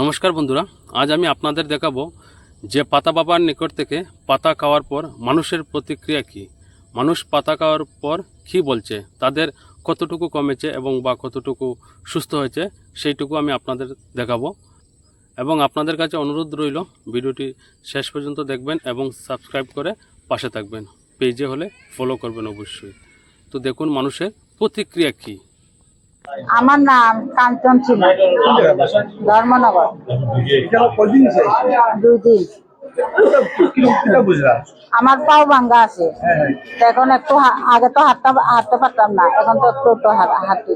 নমস্কার বন্ধুরা, আজ আমি আপনাদের দেখাবো যে পাতা বাবার নিকট থেকে পাতা খাওয়ার পর মানুষের প্রতিক্রিয়া কী। মানুষ পাতা খাওয়ার পর কী বলছে, তাদের কতটুকু কমেছে এবং বা কতটুকু সুস্থ হয়েছে, সেইটুকু আমি আপনাদের দেখাবো। এবং আপনাদের কাছে অনুরোধ রইল, ভিডিওটি শেষ পর্যন্ত দেখবেন এবং সাবস্ক্রাইব করে পাশে থাকবেন। পেজে হলে ফলো করবেন অবশ্যই। তো দেখুন, মানুষের প্রতিক্রিয়া কী। আমার নাম কাঞ্চন ছিল ধর্মনগর। এখানে কয়দিন এসে দুই দিন আমার পাও ভাঙ্গা আছে। এখন একটু আগে তো হাঁটতে হাঁটতে পারতাম না, এখন তো একটু একটু হাঁটি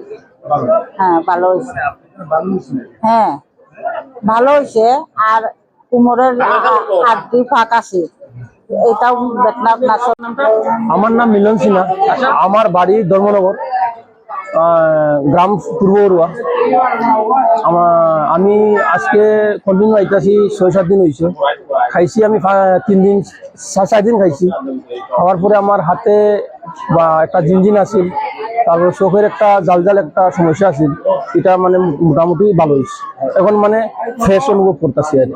হ্যাঁ ভালো হয়েছে। হ্যাঁ ভালো হয়েছে, আর কোমরের আটটি ফাঁক আছে। এটাও আমার নাম মিলন সিনহা। আমার বাড়ি ধর্মনগর। গ্রাম পূর্ব বড়ুয়া। আমার আমি আজকে কন্টিনিউ আইতাছি ছয়, সাত দিন হয়েছে খাইছি আমি তিন দিন চার দিন খাইছি। খাওয়ার পরে আমার হাতে বা একটা জিনজিন আছিল। তারপর চোখের একটা জাল জাল একটা সমস্যা আছিল। এটা মানে মোটামুটি ভালো হয়েছে এখন মানে ফ্রেশ অনুভব করতেছি আর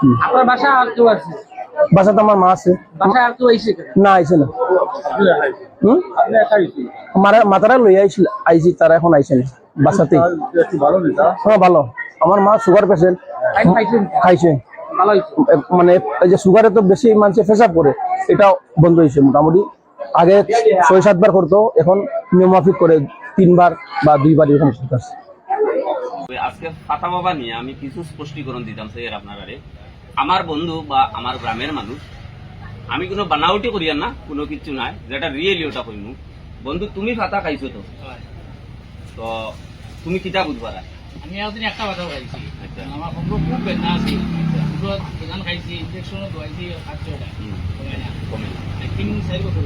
কি। বাসাতে আমার মা আছে। আর কেউ আইসে না না। মাতারা লই আইছিল আইছি তারা এখন আইছে না বাসাতে হ্যাঁ ভালো। আমার মা সুগার পেশেন্ট খাইছে। মানে এই যে সুগারে তো বেশি মানুষে পেশাব করে এটা বন্ধ হয়েছে মোটামুটি। আগে ছয় সাতবার করতো এখন নিয়মাফিক করে তিনবার বা দুইবার এরকম আজকে ফাতা বাবা নিয়ে আমি কিছু স্পষ্টীকরণ দিতাম স্যার আপনারারে আমার বন্ধু বা আমার গ্রামের মানুষ আমি কোনো বানাউটি করিয়া না কোনো কিছু নাই যেটা রিয়েলি ওটা কইমু। বন্ধু তুমি ফাতা খাইছো তো? তো তুমি কিতা বুঝবা আমি একদিন একটা কথা খাইছি। আচ্ছা। আমার সম্ভব খুব বেদনা আছে। পুরো বেদান খাইছি ইঞ্জেকশনও দোয়াইছি খাচ্ছি কমে না। তিন চারি বছর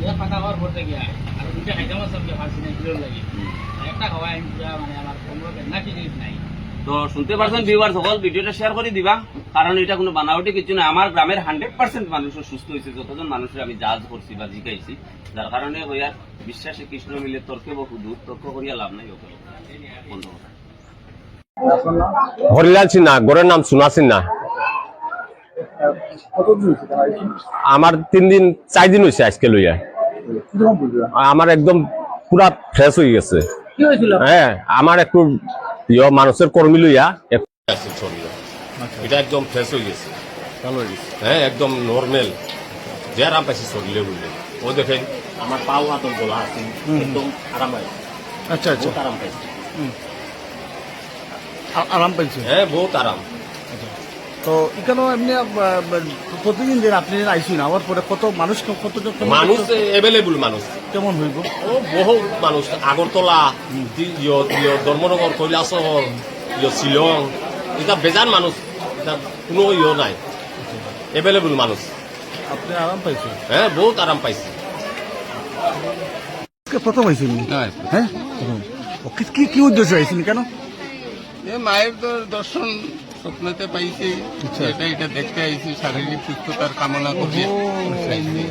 ইয়া পাতা খাওয়ার পর থেকে আর দুইটা খাইতাম সবকে ফার্সি না কিলোর লাগে। একটা খাওয়াই আমি পুরা মানে আমার সম্ভব বেদনা কি জিনিস নাই। তো শুনতে পারছেন ভিউয়ার সকল ভিডিওটা শেয়ার করে দিবা। কারণ এটা কোনো বানাউটি কিছু না আমার গ্রামের হান্ড্রেড পার্সেন্ট মানুষ সুস্থ হয়েছে। যতজন মানুষের আমি জাজ করছি বা জিকাইছি যার কারণে হইয়া বিশ্বাসে কৃষ্ণ মিলে তর্কে বহু তর্ক করিয়া লাভ নাই ওকে। হরিলাল সিনহা গড়ের নাম সোনা সিনহা? আমার তিন দিন চার দিন হয়েছে আজকে লইয়া। আমার একদম পুরা ফ্রেশ হয়ে গেছে। হ্যাঁ আমার একটু ইয়ে মানুষের কর্মী লইয়া শরীরে। এটা একদম ফ্রেশ হয়ে গেছে। হ্যাঁ একদম নর্মেল যে আরাম পাইছে শরীরে বুঝলে ও দেখেন আমার পাও হাতম গলা আছে একদম আরাম পাইছে। আচ্ছা আচ্ছা। আরাম পাইছে। আরাম পাইছে? হ্যাঁ বহুত আরাম। তো এখানেও এমনি প্রতিদিন দিন আপনি আইসুন আমার পরে কত মানুষ কতজন মানুষ এভেলেবল মানুষ। কেমন হইব? ও বহুত মানুষ। আগরতলা ধর্মনগর কৈলাসহর ইয় শিলং এটা বেজান মানুষ। এটা কোনো ইয় নাই। এভেলেবল মানুষ। আপনি আরাম পাইছেন হ্যাঁ বহুত আরাম পাইছে। প্রথম আইসুন হ্যাঁ? কি- কি কি উদ্দেশ্যে আইসুন কেন? এ মায়ের তো দর্শন স্বপ্নতে পাইছি এটা এটা দেখতে আইছি শারীরিক সুস্থতার কামনা করি আইছি।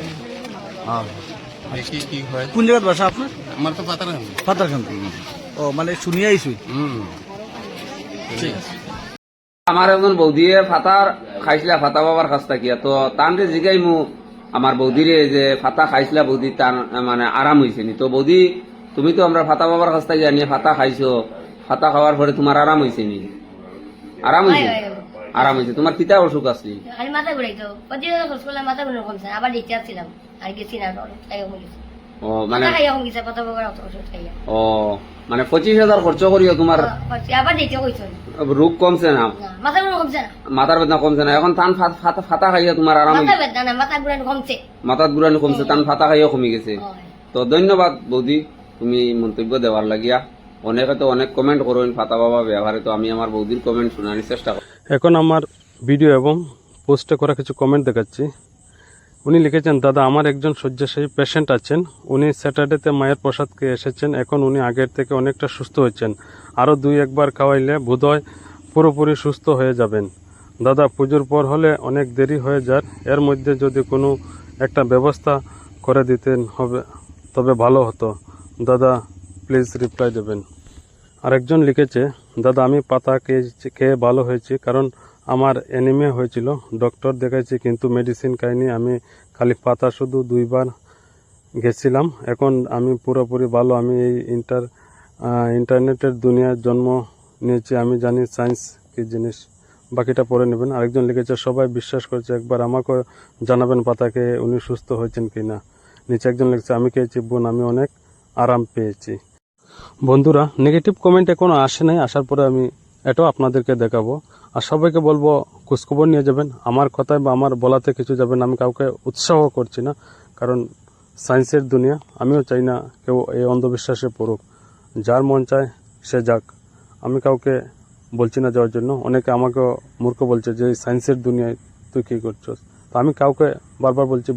দেখি কি হয়। কোন জায়গার বাসা আপনার? আমার তো পাতার ফাতারখান ও মানে শুনিয়ে হুম। আমার একজন বৌদিয়ে ফাতার খাইছিলা ফাতা বাবার কাছ থাকিয়া তো তানরে জিগাই মু আমার বৌদিরে যে ফাতা খাইছিলা বৌদি তার মানে আরাম হয়েছে নি। তো বৌদি তুমি তো আমরা ফাতা বাবার কাছ থেকে জানিয়ে ফাতা খাইছো। ফাতা খাওয়ার পরে তোমার আরাম হয়েছে নি। আরাম হয়েছে? আরাম হয়েছে? তোমার কিতা অসুখ আছে? খালি মাথা ঘুরাইতো প্রতিদিন খোঁজ করলাম মাথা ঘুরে কমছে আবার দেখতে আসছিলাম আর গেছি না ও মানে ও মানে পঁচিশ হাজার খরচ করিও তোমার? রোগ কমছে না? মাথার বেদনা কমছে না? এখন তান ফাত- খাইয়া তোমার আরাম মাথার ঘুরানো কমছে তান ফাতা খাইয়া কমে গেছে। তো ধন্যবাদ বৌদি তুমি মন্তব্য দেওয়ার লাগিয়া। অনেকে তো অনেক কমেন্ট করবেন ফাতা বাবা ব্যবহারে তো আমি আমার বৌদির কমেন্ট শোনার চেষ্টা করি। এখন আমার ভিডিও এবং পোস্টে করা কিছু কমেন্ট দেখাচ্ছি। উনি লিখেছেন, দাদা, আমার একজন শয্যাশায়ী পেশেন্ট আছেন। উনি স্যাটারডেতে মায়ের প্রসাদকে এসেছেন। এখন উনি আগের থেকে অনেকটা সুস্থ হয়েছেন। আরও দুই একবার খাওয়াইলে বোধহয় পুরোপুরি সুস্থ হয়ে যাবেন। দাদা, পুজোর পর হলে অনেক দেরি হয়ে যার। এর মধ্যে যদি কোনো একটা ব্যবস্থা করে দিতেন হবে, তবে ভালো হতো। দাদা প্লিজ রিপ্লাই দেবেন। আরেকজন লিখেছে, দাদা, আমি পাতা খেয়েছি খেয়ে ভালো হয়েছি, কারণ আমার অ্যানিমিয়া হয়েছিল। ডক্টর দেখাইছি, কিন্তু মেডিসিন খাইনি। আমি খালি পাতা শুধু দুইবার গেছিলাম। এখন আমি পুরোপুরি ভালো। আমি এই ইন্টার ইন্টারনেটের দুনিয়ার জন্ম নিয়েছি। আমি জানি সায়েন্স কি জিনিস। বাকিটা পড়ে নেবেন। আরেকজন লিখেছে, সবাই বিশ্বাস করছে, একবার আমাকে জানাবেন পাতাকে উনি সুস্থ হয়েছেন কি না নিচে একজন লিখছে, আমি খেয়েছি, বোন, আমি অনেক আরাম পেয়েছি। বন্ধুরা নেগেটিভ কমেন্ট এখনও আসে নাই, আসার পরে আমি এটাও আপনাদেরকে দেখাবো। আর সবাইকে বলব, খোঁজখবর নিয়ে যাবেন। আমার কথায় বা আমার বলাতে কিছু যাবেন আমি কাউকে উৎসাহ করছি না, কারণ সায়েন্সের দুনিয়া, আমিও চাই না কেউ এই অন্ধবিশ্বাসে পড়ুক। যার মন চায়, সে যাক। আমি কাউকে বলছি না যাওয়ার জন্য। অনেকে আমাকেও মূর্খ বলছে যে, এই সায়েন্সের দুনিয়ায় তুই কী করছস? তো আমি কাউকে বারবার বলছি